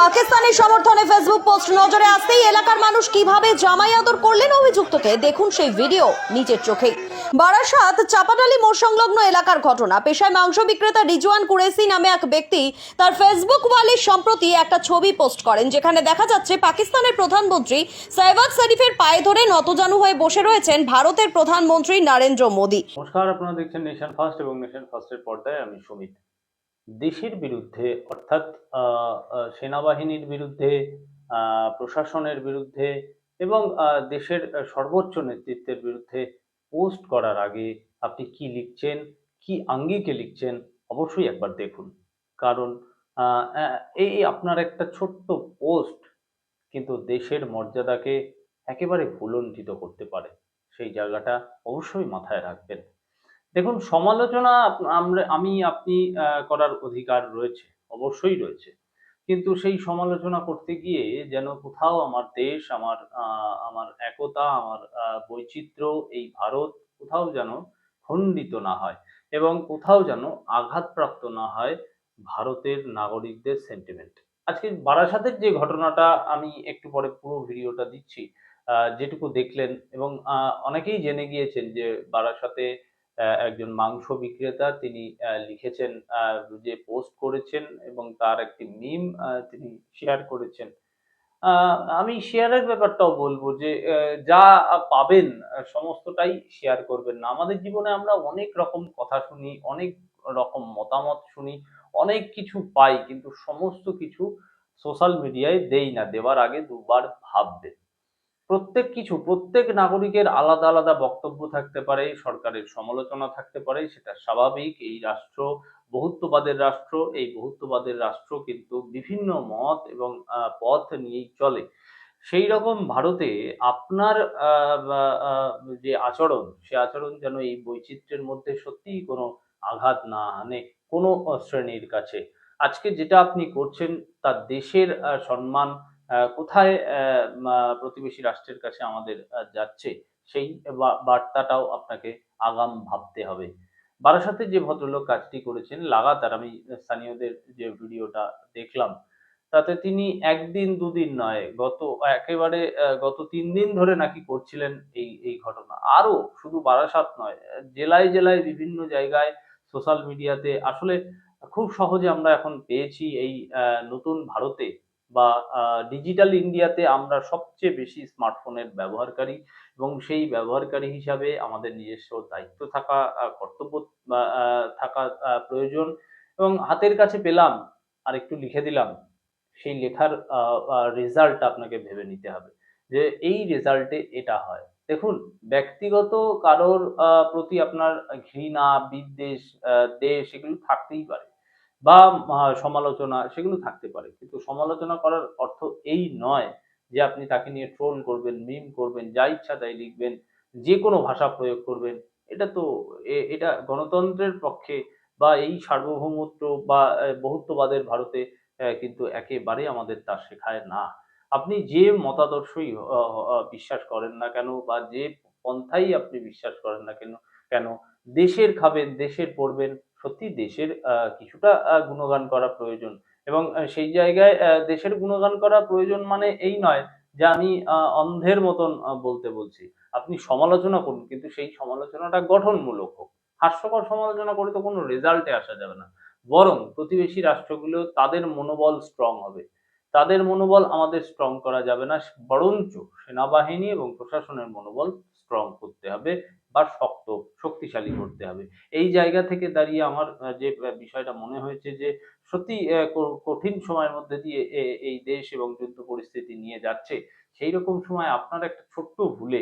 পাকিস্তানের সমর্থনে Facebook post নজরে আসতেই এলাকার মানুষ কীভাবে জামাই আদর করলেন অভিযুক্তকে, দেখুন সেই ভিডিও নিজের চোখে বারাসাত চাপাডালি মোড় সংলগ্ন এলাকার ঘটনা, পেশায় মাংস বিক্রেতা রিজওয়ান কুরেসি নামে এক ব্যক্তি তার ফেসবুক ওয়ালে সম্প্রতি একটা ছবি পোস্ট করেন, যেখানে দেখা যাচ্ছে পাকিস্তানের প্রধানমন্ত্রী সাইবাগ শরীফের পায়ে ধরে নতজানু হয়ে বসে রয়েছেন ভারতের প্রধানমন্ত্রী নরেন্দ্র মোদী। নমস্কার, আপনারা দেখছেন নেশন ফার্স্ট এবং নেশন ফার্স্টের পর্দায়, আমি সুমিত। দেশের বিরুদ্ধে, অর্থাৎ সেনাবাহিনীর বিরুদ্ধে প্রশাসনের বিরুদ্ধে এবং দেশের সর্বোচ্চ নেতৃত্বের বিরুদ্ধে পোস্ট করার আগে আপনি কি লিখছেন, কি আঙ্গিকে লিখছেন, অবশ্যই একবার দেখুন। কারণ এই আপনার একটা ছোট্ট পোস্ট কিন্তু দেশের মর্যাদাকে একেবারে ভুলণ্ঠিত করতে পারে। সেই জায়গাটা অবশ্যই মাথায় রাখবেন। দেখুন, সমালোচনা আমরা, আমি, আপনি করার অধিকার রয়েছে, অবশ্যই রয়েছে। কিন্তু সেই সমালোচনা করতে গিয়ে যেন কোথাও আমার দেশ, আমার আমার একতা, আমার বৈচিত্র্য, এই ভারত কোথাও যেন খণ্ডিত না হয় এবং কোথাও যেন আঘাতপ্রাপ্ত না হয় ভারতের নাগরিকদের সেন্টিমেন্ট আজকে বারাসাতের যে ঘটনাটা আমি একটু পরে পুরো ভিডিওটা দিচ্ছি যেটুকু দেখলেন এবং অনেকেই জেনে গিয়েছেন যে বারাসাতে একজন মাংস বিক্রেতা তিনি লিখেছেন যে পোস্ট করেছেন এবং তার একটি মিম তিনি শেয়ার করেছেন। আমি শেয়ারের ব্যাপারটাও বলব যে যা পাবেন সমস্তটাই শেয়ার করবেন না। আমাদের জীবনে আমরা অনেক রকম কথা শুনি, অনেক রকম মতামত শুনি, অনেক কিছু পাই, কিন্তু সমস্ত কিছু সোশ্যাল মিডিয়ায় দেই না, দেওয়ার আগে দুবার ভাববেন। প্রত্যেক কিছু, প্রত্যেক নাগরিকের আলাদা আলাদা বক্তব্য থাকতে পারে, সরকারের সমালোচনা থাকতে পারে, সেটা স্বাভাবিক। এই রাষ্ট্র, বহুত্ববাদের রাষ্ট্র, এই বহুত্ববাদের রাষ্ট্র কিন্তু বিভিন্ন মত এবং পথ নিয়েই চলে। সেই রকম ভারতে আপনার যে আচরণ, সে আচরণ যেন এই বৈচিত্র্যের মধ্যে সত্যিই কোনো আঘাত না আনে কোনো শ্রেণির কাছে। আজকে যেটা আপনি করছেন, তা দেশের সম্মান কোথায় প্রতিবেশী রাষ্ট্রের কাছে আমাদের যাচ্ছে, সেই বার্তাটাও আপনাকে আগাম ভাবতে হবে। বারাসাতে যে ভদ্রলোক কাজটি করেছেন, লাগাতার আমি স্থানীয়দের যে ভিডিওটা দেখলাম, তাতে তিনি একদিন, দুদিন নয়, গত, একেবারে গত তিন দিন ধরে নাকি করছিলেন এই এই ঘটনা। আরও শুধু বারাসাত নয়, জেলায় জেলায় বিভিন্ন জায়গায় সোশ্যাল মিডিয়াতে আসলে খুব সহজে আমরা এখন পেয়েছি এই নতুন ভারতে বা ডিজিটাল ইন্ডিয়াতে আমরা সবচেয়ে বেশি স্মার্টফোনের ব্যবহারকারী এবং সেই ব্যবহারকারী হিসাবে আমাদের নিজস্ব দায়িত্ব থাকা কর্তব্য থাকা প্রয়োজন এবং হাতের কাছে পেলাম আর একটু লিখে দিলাম, সেই লেখার রেজাল্ট আপনাকে ভেবে নিতে হবে যে এই রেজাল্টে এটা হয়। দেখুন, ব্যক্তিগত কারোর প্রতি আপনার ঘৃণা, বিদ্বেষ দেশ এগুলো থাকতেই পারে। বা সমালোচনা সেগুলো থাকতে পারে। কিন্তু সমালোচনা করার অর্থ এই নয় যে আপনি তাকে নিয়ে ট্রোল করবেন মিম করবেন, যা ইচ্ছা তাই লিখবেন, যে কোনো ভাষা প্রয়োগ করবেন। এটা তো এটা গণতন্ত্রের পক্ষে বা এই সার্বভৌমত্ব বা বহুত্ববাদের ভারতে কিন্তু একেবারে আমাদের তা শেখায় না। আপনি যে মতাদর্শই বিশ্বাস করেন না কেন বা যে পন্থাই আপনি বিশ্বাস করেন না কেন কেন দেশের খাবেন, দেশের পড়বেন সত্যি দেশের কিছুটা গুণগান করা প্রয়োজন। এবং সেই জায়গায় দেশের গুণগান করা প্রয়োজন মানে এই নয় যে আমি অন্ধের মতন বলতে বলছি। আপনি সমালোচনা করুন, কিন্তু সেই সমালোচনাটা গঠনমূলক হোক। হাস্যকর সমালোচনা করে তো কোনো রেজাল্টে আসা যাবে না। বরং প্রতিবেশী রাষ্ট্রগুলো তাদের মনোবল স্ট্রং হবে। তাদের মনোবল আমাদের স্ট্রং করা যাবে না, বরঞ্চ সেনাবাহিনী এবং প্রশাসনের মনোবল স্ট্রং করতে হবে। বা শক্ত, শক্তিশালী করতে হবে। এই জায়গা থেকে দাঁড়িয়ে আমার যে বিষয়টা মনে হয়েছে যে, সত্যি কঠিন সময়ের মধ্যে দিয়ে এই দেশ এবং যুদ্ধ পরিস্থিতি নিয়ে যাচ্ছে সেই রকম সময় আপনার একটা ছোট্ট ভুলে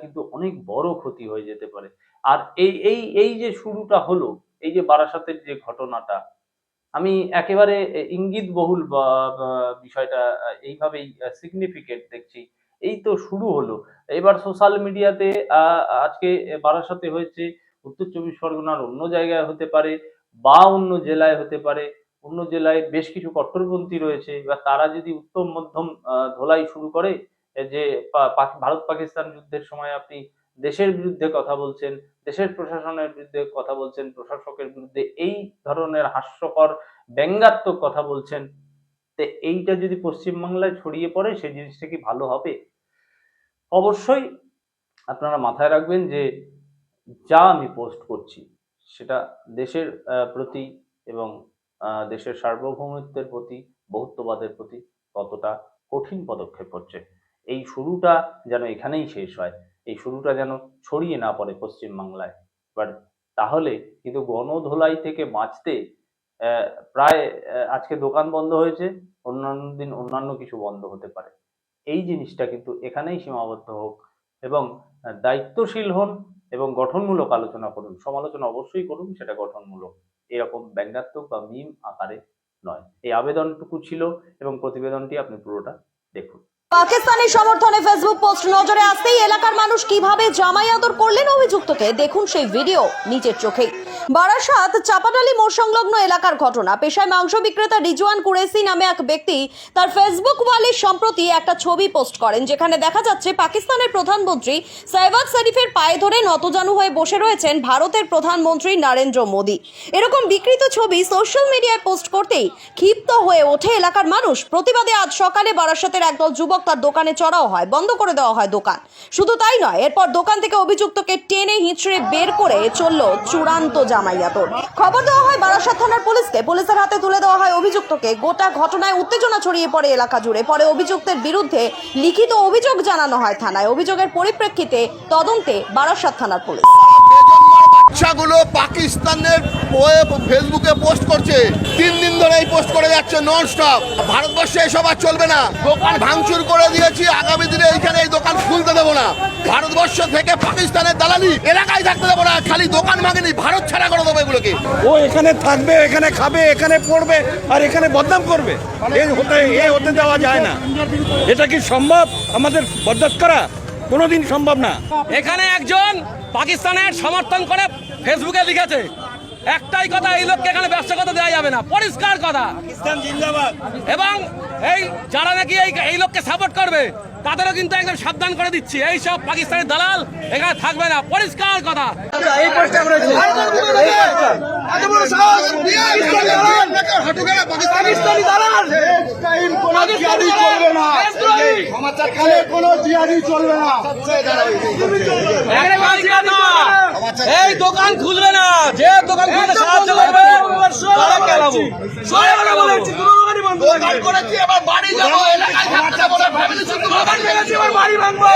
কিন্তু অনেক বড় ক্ষতি হয়ে যেতে পারে। আর এই এই এই যে শুরুটা হলো, এই যে বারাসাতের যে ঘটনাটা, আমি একেবারে ইঙ্গিত বহুল বিষয়টা এইভাবেই সিগনিফিকেন্ট দেখছি। এই তো শুরু হলো। এবার সোশ্যাল মিডিয়াতে আজকে বারাসাতে হয়েছে উত্তর চব্বিশ পরগনার অন্য জায়গায় হতে পারে বা অন্য জেলায় হতে পারে। অন্য জেলায় বেশ কিছু কট্টরপন্থী রয়েছে। বা তারা যদি উত্তম মধ্যম ধোলাই শুরু করে যে ভারত পাকিস্তান যুদ্ধের সময় আপনি দেশের বিরুদ্ধে কথা বলছেন, দেশের প্রশাসনের বিরুদ্ধে কথা বলছেন, প্রশাসকের বিরুদ্ধে এই ধরনের হাস্যকর, ব্যঙ্গাত্মক কথা বলছেন, তো এইটা যদি পশ্চিমবাংলায় ছড়িয়ে পড়ে, সেই জিনিসটা কি ভালো হবে? অবশ্যই আপনারা মাথায় রাখবেন যে যা আমি পোস্ট করছি, সেটা দেশের প্রতি এবং দেশের সার্বভৌমত্বের প্রতি, বহুত্ববাদের প্রতি কতটা কঠিন পদক্ষেপ হচ্ছে এই শুরুটা যেন এখানেই শেষ হয়, এই শুরুটা যেন ছড়িয়ে না পড়ে পশ্চিমবাংলায়। বাট তাহলে কিন্তু গণধোলাই থেকে বাঁচতে প্রায় আজকে দোকান বন্ধ হয়েছে, অন্যান্য দিন অন্যান্য কিছু বন্ধ হতে পারে। এই জিনিসটা কিন্তু এখানেই সীমাবদ্ধ হোক এবং দায়িত্বশীল হন এবং গঠনমূলক আলোচনা করুন। সমালোচনা অবশ্যই করুন, সেটা গঠনমূলক। এরকম ব্যঙ্গাত্মক বা মিম আকারে নয়। এই আবেদনটুকু ছিল এবং প্রতিবেদনটি আপনি পুরোটা দেখুন। পাকিস্তানের সমর্থনে ফেসবুক পোস্ট নজরে আসতেই এলাকার মানুষ কীভাবে জামাই আদর করলেন অভিযুক্তকে? দেখুন সেই ভিডিও নিজের চোখে বারাসাত চাপাডালি মোড় সংলগ্ন এলাকার ঘটনা। পেশায় মাংস বিক্রেতা রিজওয়ান কুরেসি নামে এক ব্যক্তি তার ফেসবুক ওয়ালে সম্প্রতি একটা ছবি পোস্ট করেন, যেখানে দেখা যাচ্ছে পাকিস্তানের প্রধানমন্ত্রী সাইবাদ শরীফের পায়ে ধরে নতজানু হয়ে বসে রয়েছেন ভারতের প্রধানমন্ত্রী নরেন্দ্র মোদী। এরকম বিকৃত ছবি সোশ্যাল মিডিয়ায় পোস্ট করতেই ক্ষিপ্ত হয়ে ওঠে এলাকার মানুষ। প্রতিবাদে আজ সকালে বারাসাতের একদল যুবক তার দোকানে চড়াও হয়, বন্ধ করে দেওয়া হয় দোকান। শুধু তাই নয়, এরপর দোকান থেকে অভিযুক্তকে টেনে হিঁচড়ে বের করে চলল চূড়ান্ত জামাইয়াতর। খবর দেওয়া হয় বারাসাত থানার পুলিশকে। পুলিশের হাতে তুলে দেওয়া হয় অভিযুক্তকে। গোটা ঘটনায় উত্তেজনা ছড়িয়ে পড়ে এলাকা জুড়ে। পরে অভিযুক্তের বিরুদ্ধে লিখিত অভিযোগ জানানো হয় থানায়। অভিযোগের পরিপ্রেক্ষিতে তদন্তে বারাসাত থানার পুলিশ। বাচ্চাগুলো পাকিস্তানের ফেসবুকে পোস্ট করছে। তিন দিন ধরে এই পোস্ট করে যাচ্ছে নন স্টপ ভারতবর্ষে এসব আর চলবে না। দোকান ভাঙচুর করে দিয়েছি, আগামী দিনে এইখানে এই দোকান খুলতে দেবো না। ভারতবর্ষ থেকে পাকিস্তানের দালালি এলাকায় থাকতে দেবো না, খালি দোকান মাগেনি ভারত ছাড়া করে দেবো এগুলোকে। ও এখানে থাকবে, এখানে খাবে, এখানে পড়বে, আর এখানে বদনাম করবে। এ হতে এ হতে যায় না। এটা কি সম্ভব? আমাদের বরদাস্ত করা? কোনোদিন সম্ভব না। এখানে একজন পাকিস্তানের সমর্থন করে ফেসবুকে লিখেছে একটাই কথা এই লোককে এখানে ব্যবসা করতে দেওয়া যাবে না। পরিষ্কার কথা। এবং এই যারা নাকি এই এই লোককে সাপোর্ট করবে তাদেরও কিন্তু একদম সাবধান করে দিচ্ছি। এই সব পাকিস্তানের দালাল এখানে থাকবে না। পরিষ্কার কথা। এই দোকান খুলবে না যে দোকান খুলতে সাহায্য করবে তারা কেলাবো দোকান করেছি এবার বাড়ি যাব এলাকায় থাকতে ফ্যামিলি বাড়ি ভাঙবো